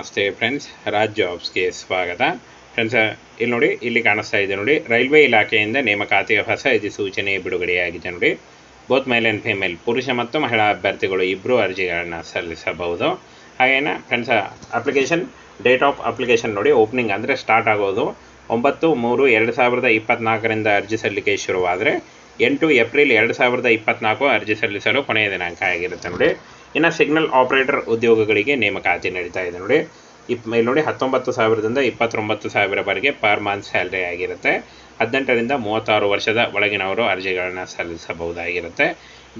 ನಮಸ್ತೆ ಫ್ರೆಂಡ್ಸ್ ರಾಜ್ ಜಾಬ್ಸ್ಗೆ ಸ್ವಾಗತ. ಫ್ರೆಂಡ್ಸ್ ಇಲ್ಲಿ ನೋಡಿ, ಇಲ್ಲಿ ಕಾಣಿಸ್ತಾ ಇದೆ ನೋಡಿ, ರೈಲ್ವೆ ಇಲಾಖೆಯಿಂದ ನೇಮಕಾತಿಯ ಹೊಸ ಅಧಿಸೂಚನೆ ಬಿಡುಗಡೆಯಾಗಿದೆ ನೋಡಿ. ಬೋತ್ ಮೇಲ್ ಆ್ಯಂಡ್ ಫಿಮೇಲ್ ಪುರುಷ ಮತ್ತು ಮಹಿಳಾ ಅಭ್ಯರ್ಥಿಗಳು ಇಬ್ಬರು ಅರ್ಜಿಗಳನ್ನು ಸಲ್ಲಿಸಬಹುದು. ಹಾಗೇನ friends application date of application ನೋಡಿ ಓಪನಿಂಗ್ ಅಂದರೆ ಸ್ಟಾರ್ಟ್ ಆಗೋದು. ಒಂಬತ್ತು ಮೂರು ಎರಡು ಸಾವಿರದ ಇಪ್ಪತ್ತ್ನಾಲ್ಕರಿಂದ ಅರ್ಜಿ ಸಲ್ಲಿಕೆ ಶುರುವಾದರೆ, ಎಂಟು ಏಪ್ರಿಲ್ ಎರಡು ಸಾವಿರದ ಇಪ್ಪತ್ನಾಲ್ಕು ಅರ್ಜಿ ಸಲ್ಲಿಸಲು ಕೊನೆಯ ದಿನಾಂಕ ಆಗಿರುತ್ತೆ ನೋಡಿ. ಇನ್ನು ಸಿಗ್ನಲ್ ಆಪರೇಟರ್ ಉದ್ಯೋಗಗಳಿಗೆ ನೇಮಕಾತಿ ನಡೀತಾ ಇದೆ ನೋಡಿ. ಇಪ್ ಇಲ್ಲಿ ನೋಡಿ, ಹತ್ತೊಂಬತ್ತು ಸಾವಿರದಿಂದ ಇಪ್ಪತ್ತೊಂಬತ್ತು ಸಾವಿರವರೆಗೆ ಪರ್ ಮಂತ್ ಸ್ಯಾಲ್ರಿ ಆಗಿರುತ್ತೆ. ಹದಿನೆಂಟರಿಂದ ಮೂವತ್ತಾರು ವರ್ಷದ ಒಳಗಿನವರು ಅರ್ಜಿಗಳನ್ನು ಸಲ್ಲಿಸಬಹುದಾಗಿರುತ್ತೆ.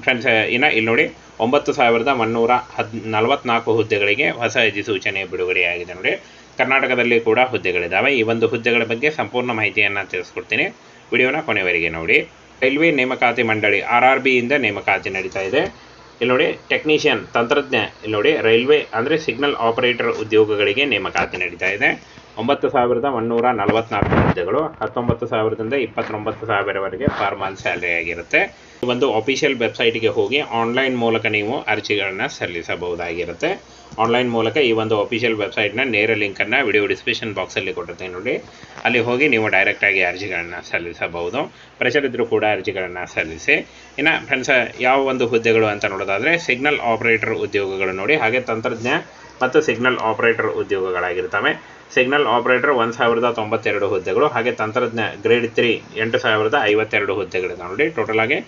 ಫ್ರೆಂಡ್ಸ್, ಇನ್ನು ಇಲ್ಲಿ ನೋಡಿ, ಒಂಬತ್ತು ಸಾವಿರದ ಮುನ್ನೂರ ಹದ್, ನಲವತ್ನಾಲ್ಕು ಹುದ್ದೆಗಳಿಗೆ ಹೊಸ ಅಧಿಸೂಚನೆ ಬಿಡುಗಡೆಯಾಗಿದೆ ನೋಡಿ. ಕರ್ನಾಟಕದಲ್ಲಿ ಕೂಡ ಹುದ್ದೆಗಳಿದ್ದಾವೆ ಈ ಒಂದು ಹುದ್ದೆಗಳ ಬಗ್ಗೆ ಸಂಪೂರ್ಣ ಮಾಹಿತಿಯನ್ನು ತಿಳಿಸ್ಕೊಡ್ತೀನಿ. ವಿಡಿಯೋನ ಕೊನೆವರೆಗೆ ನೋಡಿ. ರೈಲ್ವೆ ನೇಮಕಾತಿ ಮಂಡಳಿ, ಆರ್ ಆರ್ ಬಿಯಿಂದ ನೇಮಕಾತಿ ನಡೀತಾ ಇದೆ. ಇಲ್ಲಿ ನೋಡಿ ಟೆಕ್ನಿಷಿಯನ್ ತಂತ್ರಜ್ಞ ಇಲ್ಲಿ ನೋಡಿ ರೈಲ್ವೆ ಅಂದರೆ ಸಿಗ್ನಲ್ ಆಪರೇಟರ್ ಉದ್ಯೋಗಗಳಿಗೆ ನೇಮಕಾತಿ ನಡೀತಾ ಇದೆ ಒಂಬತ್ತು ಸಾವಿರದ ಮುನ್ನೂರ ನಲವತ್ನಾಲ್ಕು ಹುದ್ದೆಗಳು, ಹತ್ತೊಂಬತ್ತು ಸಾವಿರದಿಂದ ಇಪ್ಪತ್ತೊಂಬತ್ತು ಸಾವಿರವರೆಗೆ ಪರ್ ಮಂತ್ ಸ್ಯಾಲರಿ ಆಗಿರುತ್ತೆ. ಒಂದು ಅಫಿಷಿಯಲ್ ವೆಬ್ಸೈಟ್ಗೆ ಹೋಗಿ ಆನ್ಲೈನ್ ಮೂಲಕ ನೀವು ಅರ್ಜಿಗಳನ್ನು ಸಲ್ಲಿಸಬಹುದಾಗಿರುತ್ತೆ. ಆನ್ಲೈನ್ ಮೂಲಕ ಈ ಒಂದು ಅಫಿಷಿಯಲ್ ವೆಬ್ಸೈಟ್ನ ನೇರ ಲಿಂಕನ್ನು ವಿಡಿಯೋ ಡಿಸ್ಕ್ರಿಪ್ಷನ್ ಬಾಕ್ಸಲ್ಲಿ ಕೊಟ್ಟಿರ್ತೀನಿ ನೋಡಿ. ಅಲ್ಲಿ ಹೋಗಿ ನೀವು ಡೈರೆಕ್ಟಾಗಿ ಅರ್ಜಿಗಳನ್ನು ಸಲ್ಲಿಸಬಹುದು. ಪ್ರೆಷರ್ ಇದ್ದರೂ ಕೂಡ ಅರ್ಜಿಗಳನ್ನು ಸಲ್ಲಿಸಿ. ಇನ್ನು ಫ್ರೆಂಡ್ಸ್ ಯಾವ ಒಂದು ಹುದ್ದೆಗಳು ಅಂತ ನೋಡೋದಾದರೆ ಸಿಗ್ನಲ್ ಆಪರೇಟರ್ ಉದ್ಯೋಗಗಳು ನೋಡಿ. ಹಾಗೆ ತಂತ್ರಜ್ಞ ಮತ್ತು ಸಿಗ್ನಲ್ ಆಪರೇಟರ್ ಉದ್ಯೋಗಗಳಾಗಿರ್ತವೆ. ಸಿಗ್ನಲ್ ಆಪರೇಟರ್ ಒಂದು ಸಾವಿರದ ತೊಂಬತ್ತೆರಡು ಹುದ್ದೆಗಳು ಹಾಗೆ ತಂತ್ರಜ್ಞ ಗ್ರೇಡ್ ತ್ರೀ ಎಂಟು ಸಾವಿರದ ಐವತ್ತೆರಡು ಹುದ್ದೆಗಳಿದೆ ನೋಡಿ. ಟೋಟಲ್ ಆಗಿ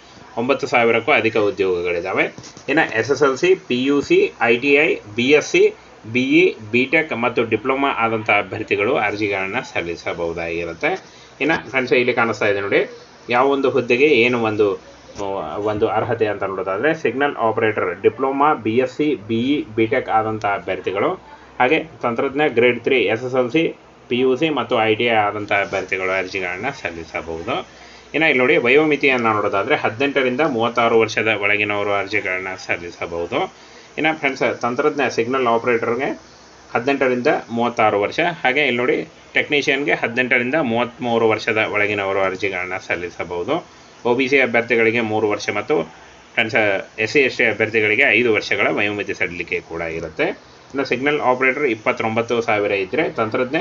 ಒಂಬತ್ತು ಸಾವಿರಕ್ಕೂ ಅಧಿಕ ಉದ್ಯೋಗಗಳಿದ್ದಾವೆ ಇನ್ನು S S L C P U C I T I B S C B E B tech ಮತ್ತು ಡಿಪ್ಲೊಮಾ ಆದಂಥ ಅಭ್ಯರ್ಥಿಗಳು ಅರ್ಜಿಗಳನ್ನು ಸಲ್ಲಿಸಬಹುದಾಗಿರುತ್ತೆ. ಇನ್ನು ಫ್ರೆಂಡ್ಸ್ ಇಲ್ಲಿ ಕಾಣಿಸ್ತಾ ಇದೆ ನೋಡಿ. ಯಾವ ಒಂದು ಹುದ್ದೆಗೆ ಏನು ಒಂದು ಒಂದು ಅರ್ಹತೆ ಅಂತ ನೋಡೋದಾದರೆ signal operator diploma B S C B E B tech ಆದಂಥ ಅಭ್ಯರ್ಥಿಗಳು ಹಾಗೆ ತಂತ್ರಜ್ಞ grade three, S S L C, P U C ಮತ್ತು ಐ ಟಿ ಐ ಆದಂಥ ಅಭ್ಯರ್ಥಿಗಳು ಅರ್ಜಿಗಳನ್ನು ಸಲ್ಲಿಸಬಹುದು. ಇನ್ನು ಇಲ್ಲಿ ನೋಡಿ, ವಯೋಮಿತಿಯನ್ನು ನೋಡೋದಾದರೆ ಹದಿನೆಂಟರಿಂದ ಮೂವತ್ತಾರು ವರ್ಷದ ಒಳಗಿನವರು ಅರ್ಜಿಗಳನ್ನು ಸಲ್ಲಿಸಬಹುದು. ಇನ್ನು ಫ್ರೆಂಡ್ಸ್ ತಂತ್ರಜ್ಞ ಸಿಗ್ನಲ್ ಆಪರೇಟರ್ಗೆ ಹದಿನೆಂಟರಿಂದ ಮೂವತ್ತಾರು ವರ್ಷ, ಹಾಗೆ ಇಲ್ಲಿ ನೋಡಿ ಟೆಕ್ನಿಷಿಯನ್ಗೆ ಹದಿನೆಂಟರಿಂದ ಮೂವತ್ತ್ಮೂರು ವರ್ಷದ ಒಳಗಿನವರು ಅರ್ಜಿಗಳನ್ನು ಸಲ್ಲಿಸಬಹುದು. ಒ ಬಿ ಸಿ ಅಭ್ಯರ್ಥಿಗಳಿಗೆ ಮೂರು ವರ್ಷ ಮತ್ತು friends S C, S T ಅಭ್ಯರ್ಥಿಗಳಿಗೆ ಐದು ವರ್ಷಗಳ ವಯೋಮಿತಿ ಸಡಿಲಿಕೆ ಕೂಡ ಇರುತ್ತೆ. ಇನ್ನು ಸಿಗ್ನಲ್ ಆಪರೇಟರ್ ಇಪ್ಪತ್ತೊಂಬತ್ತು ಸಾವಿರ ಇದ್ದರೆ ತಂತ್ರಜ್ಞ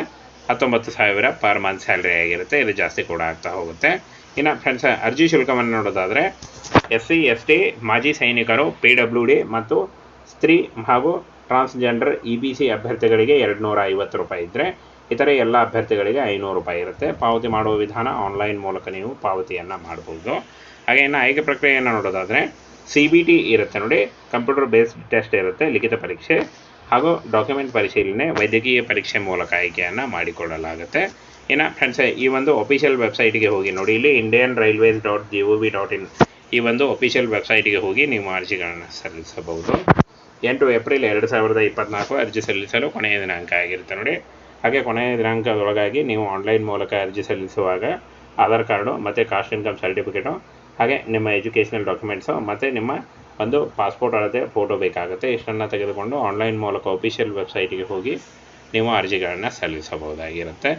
ಹತ್ತೊಂಬತ್ತು ಸಾವಿರ ಪರ್ ಮಂತ್ ಸ್ಯಾಲ್ರಿ ಆಗಿರುತ್ತೆ, ಇದು ಜಾಸ್ತಿ ಕೂಡ ಆಗ್ತಾ ಹೋಗುತ್ತೆ. ಇನ್ನು ಫ್ರೆಂಡ್ಸ್ ಅರ್ಜಿ ಶುಲ್ಕವನ್ನು ನೋಡೋದಾದರೆ ಎಸ್ ಸಿ ಎಸ್ ಟಿ ಮಾಜಿ ಸೈನಿಕರು, ಪಿ ಡಬ್ಲ್ಯೂ ಡಿ ಮತ್ತು ಸ್ತ್ರೀ ಹಾಗೂ ಟ್ರಾನ್ಸ್ಜೆಂಡರ್ ಇ ಬಿ ಸಿ ಅಭ್ಯರ್ಥಿಗಳಿಗೆ ಎರಡು ನೂರ ಐವತ್ತು ರೂಪಾಯಿ ಇದ್ದರೆ ಇತರೆ ಎಲ್ಲ ಅಭ್ಯರ್ಥಿಗಳಿಗೆ ಐನೂರು ರೂಪಾಯಿ ಇರುತ್ತೆ. ಪಾವತಿ ಮಾಡುವ ವಿಧಾನ ಆನ್ಲೈನ್ ಮೂಲಕ ನೀವು ಪಾವತಿಯನ್ನು ಮಾಡ್ಬೋದು. ಹಾಗೆ ಇನ್ನು ಆಯ್ಕೆ ಪ್ರಕ್ರಿಯೆಯನ್ನು ನೋಡೋದಾದರೆ ಸಿ ಬಿ ಟಿ ಇರುತ್ತೆ ನೋಡಿ, ಕಂಪ್ಯೂಟರ್ ಬೇಸ್ಡ್ ಟೆಸ್ಟ್ ಇರುತ್ತೆ, ಲಿಖಿತ ಪರೀಕ್ಷೆ. ಹಾಗೂ ಡಾಕ್ಯುಮೆಂಟ್ ಪರಿಶೀಲನೆ ವೈದ್ಯಕೀಯ ಪರೀಕ್ಷೆ ಮೂಲಕ ಆಯ್ಕೆಯನ್ನು ಮಾಡಿಕೊಳ್ಳಲಾಗುತ್ತೆ. ಇನ್ನು ಫ್ರೆಂಡ್ಸ್ ಈ ಒಂದು ಅಫಿಷಿಯಲ್ ವೆಬ್ಸೈಟ್ಗೆ ಹೋಗಿ ನೋಡಿ. ಇಲ್ಲಿ Indian railways dot G O V dot in ಈ ಒಂದು ಅಫಿಷಿಯಲ್ ವೆಬ್ಸೈಟ್ಗೆ ಹೋಗಿ ನೀವು ಅರ್ಜಿಗಳನ್ನು ಸಲ್ಲಿಸಬಹುದು. ಎಂಟು ಏಪ್ರಿಲ್ ಎರಡು ಸಾವಿರದ ಇಪ್ಪತ್ನಾಲ್ಕು ಅರ್ಜಿ ಸಲ್ಲಿಸಲು ಕೊನೆಯ ದಿನಾಂಕ ಆಗಿರುತ್ತೆ ನೋಡಿ. ಹಾಗೆ ಕೊನೆಯ ದಿನಾಂಕದೊಳಗಾಗಿ ನೀವು ಆನ್ಲೈನ್ ಮೂಲಕ ಅರ್ಜಿ ಸಲ್ಲಿಸುವಾಗ ಆಧಾರ್ ಕಾರ್ಡು ಮತ್ತು ಕಾಸ್ಟ್ ಇನ್ಕಮ್ ಸರ್ಟಿಫಿಕೇಟು ಹಾಗೆ ನಿಮ್ಮ ಎಜುಕೇಷನಲ್ ಡಾಕ್ಯುಮೆಂಟ್ಸು ಮತ್ತು ನಿಮ್ಮ ಒಂದು ಪಾಸ್ಪೋರ್ಟ್ ಅಳತೆ ಫೋಟೋ ಬೇಕಾಗುತ್ತೆ. ಇಷ್ಟನ್ನು ತೆಗೆದುಕೊಂಡು ಆನ್ಲೈನ್ ಮೂಲಕ ಅಫಿಷಿಯಲ್ ವೆಬ್ಸೈಟಿಗೆ ಹೋಗಿ ನೀವು ಅರ್ಜಿಗಳನ್ನು ಸಲ್ಲಿಸಬಹುದಾಗಿರುತ್ತೆ.